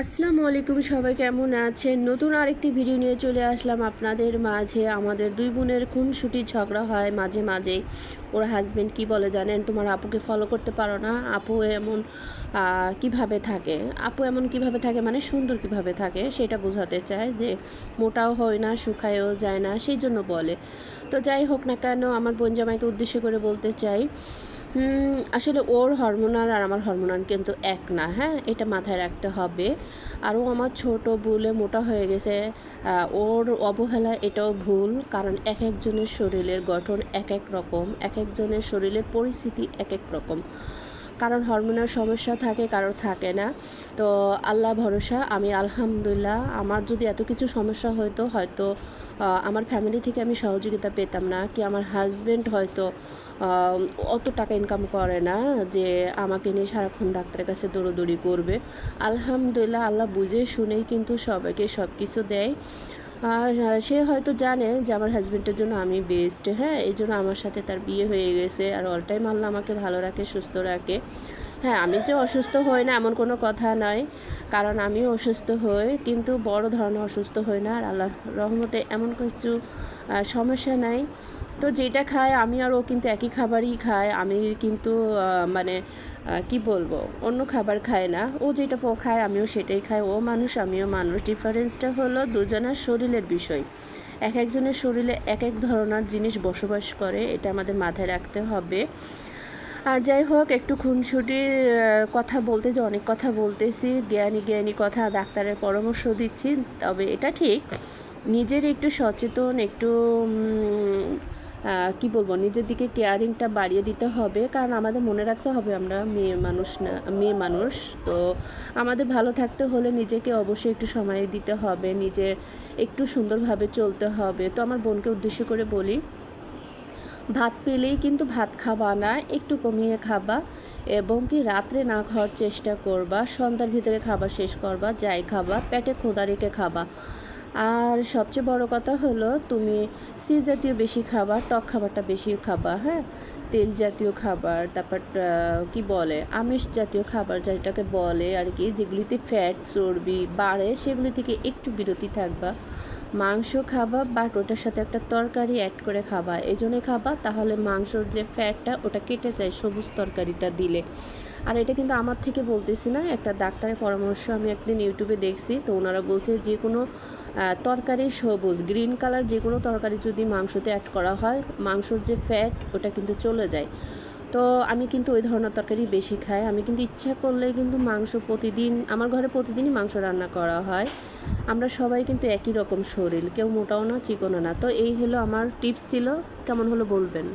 আসসালামু আলাইকুম, সবাই কেমন আছেন? নতুন আরেকটি ভিডিও নিয়ে চলে আসলাম আপনাদের মাঝে। আমাদের দুই বোনের খুন খুনসুটি ঝগড়া হয় মাঝে মাঝে ওর হাজবেন্ড কি বলে জানেন? তোমার আপুকে ফলো করতে পারো না। আপু এমন কীভাবে থাকে? আপু এমন কীভাবে থাকে মানে সুন্দর কীভাবে থাকে সেটা বোঝাতে চায় যে মোটাও হয় না শুকায়ও যায় না, সেই জন্য বলে। তো যাই হোক না কেন, আমার বোন জামাইকে উদ্দেশ্য করে বলতে চাই আসলে ওর হরমোনাল আর আমার হরমোনাল কিন্তু এক না হ্যাঁ? এটা মাথায় রাখতে হবে। আরও আমার ছোট বলে মোটা হয়ে গেছে ওর অবহেলা এটাও ভুল, কারণ এক একজনের শরীরের গঠন এক এক রকম, এক একজনের শরীরের পরিস্থিতি এক এক রকম। কারণ হরমোনের সমস্যা থাকে কারোর থাকে না। তো আল্লাহ ভরসা, আমি আলহামদুলিল্লাহ, আমার যদি এত কিছু সমস্যা হতো হয়তো আমার ফ্যামিলি থেকে আমি সহযোগিতা পেতাম না, কি আমার হাজব্যান্ড হয়তো অত টাকা ইনকাম করে না যে আমাকে নিয়ে সারাক্ষণ ডাক্তারের কাছে দৌড়োদৌড়ি করবে। আলহামদুলিল্লাহ, আল্লাহ বুঝে শুনেই কিন্তু সবাইকে সব কিছু দেয়। আর সে হয়তো জানে যে আমার হাজব্যান্ডের জন্য আমি বেস্ট হ্যাঁ এই জন্য আমার সাথে তার বিয়ে হয়ে গেছে। আর অল টাইম আল্লাহ আমাকে ভালো রাখে, সুস্থ রাখে। হ্যাঁ আমি যে অসুস্থ হই না এমন কোনো কথা নয়, কারণ আমিও অসুস্থ হই, কিন্তু বড় ধরনের অসুস্থ হই না। আর আল্লাহ রহমতে এমন কিছু সমস্যা নাই। তো যেটা খায়, আমি আর ও কিন্তু একই খাবারই খায়। আমি কিন্তু মানে কি বলব, অন্য খাবার খায় না। ও যেটা খায়, আমিও সেটাই খাই। ও মানুষ, আমিও মানুষ। ডিফারেন্সটা হলো দুজনের শরীরের বিষয়। এক একজনের শরীরে এক এক ধরনের জিনিস বসবাস করে, এটা আমাদের মাথায় রাখতে হবে। আর যাই হোক, একটু খুনসুটির কথা বলতে যে অনেক কথা বলতেছি, জ্ঞানী জ্ঞানী কথা, ডাক্তারের পরামর্শ দিচ্ছি, তবে এটা ঠিক। নিজের একটু সচেতন, একটু কি বলব, নিজের দিকে কেয়ারিংটা বাড়িয়ে দিতে হবে। কারণ আমাদের মনে রাখতে হবে আমরা মেয়ে মানুষ না, মেয়ে মানুষ। তো আমাদের ভালো থাকতে হলে নিজেকে অবশ্যই একটু সময় দিতে হবে, নিজে একটু সুন্দরভাবে চলতে হবে। তো আমার বোনকে উদ্দেশ্য করে বলি, ভাত পেলেই কিন্তু ভাত খাবা না, একটু কমিয়ে খাবা এবং কি রাত্রে না খাওয়ার চেষ্টা করবা, সন্ধ্যার ভিতরে খাবার শেষ করবা, যাই খাবা, পেটে খোদা রেখে খাবা। আর সবচেয়ে বড় কথা হলো তুমি সি জাতীয় বেশি খাবার টক খাবারটা বেশি খাবা হ্যাঁ? তেল জাতীয় খাবার, তারপর কি বলে, আমিষ জাতীয় খাবার যেটাকে বলে আর কি, যেগুলিতে ফ্যাট চর্বি বাড়ে, সেগুলি থেকে একটু বিরতি থাকবা। মাংস খাবা বাট ওটার সাথে একটা তরকারি অ্যাড করে খাবা। এই জন্যে খাবা, তাহলে মাংসর যে ফ্যাটটা ওটা কেটে যায় সবুজ তরকারিটা দিলে। আর এটা কিন্তু আমার থেকে বলতেছি না, একটা ডাক্তারের পরামর্শ আমি একদিন ইউটিউবে দেখছি, তো ওনারা বলছে যে কোনো তরকারি সবুজ গ্রিন কালার যে কোনো তরকারি যদি মাংসতে অ্যাড করা হয়, মাংসর যে ফ্যাট ওটা কিন্তু চলে যায়। তো আমি কিন্তু ওই ধরনের তরকারি বেশি খাই। আমি কিন্তু ইচ্ছা করলে কিন্তু মাংস প্রতিদিন, আমার ঘরে প্রতিদিনই মাংস রান্না করা হয়। আমরা সবাই কিন্তু একই রকম শরীর, কেউ মোটাও না, চিকনও না। তো এই হলো আমার টিপস ছিল, কেমন হলো বলবেন?